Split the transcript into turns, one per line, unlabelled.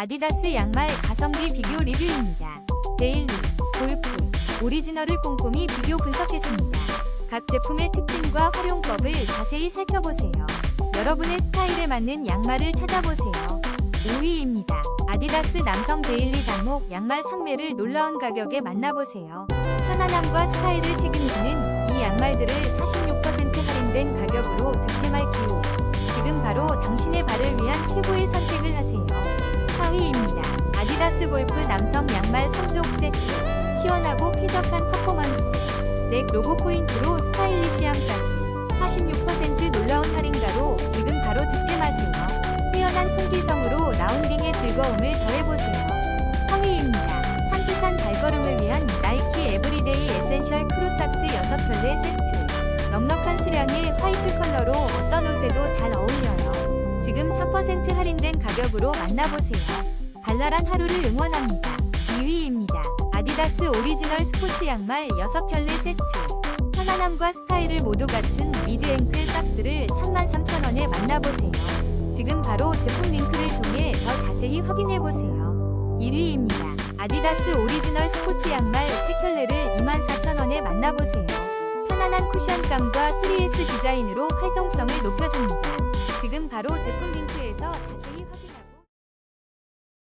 아디다스 양말 가성비 비교 리뷰입니다. 데일리, 골프, 오리지널을 꼼꼼히 비교 분석했습니다. 각 제품의 특징과 활용법을 자세히 살펴보세요. 여러분의 스타일에 맞는 양말을 찾아보세요. 5위입니다. 아디다스 남성 데일리 단목 양말 상매를 놀라운 가격에 만나보세요. 편안함과 스타일을 책임지는 이 양말들을 46% 할인된 가격으로 득템할 기호. 지금 바로 당신의 발을 위한 최고의 선택을 하세요. 4위입니다. 아디다스 골프 남성 양말 3종 세트. 시원하고 쾌적한 퍼포먼스. 넥 로고 포인트로 스타일리시함까지. 46% 놀라운 할인가로 지금 바로 득템하세요. 뛰어난 통기성으로 라운딩의 즐거움을 더해보세요. 3위입니다. 산뜻한 발걸음을 위한 나이키 에브리데이 에센셜 크로삭스 6켤레 세트. 넉넉한 수량의 화이트 컬러로 어떤 옷에도 잘 어울려요. 지금 4% 할인된 가격으로 만나보세요. 발랄한 하루를 응원합니다. 2위입니다. 아디다스 오리지널 스포츠 양말 6켤레 세트. 편안함과 스타일을 모두 갖춘 미드 앵클 삭스를 33,000원에 만나보세요. 지금 바로 제품 링크를 통해 더 자세히 확인해보세요. 1위입니다. 아디다스 오리지널 스포츠 양말 3켤레를 24,000원에 만나보세요. 편안한 쿠션감과 3S 디자인으로 활동성을 높여줍니다. 지금 바로 제품 링크에서 자세히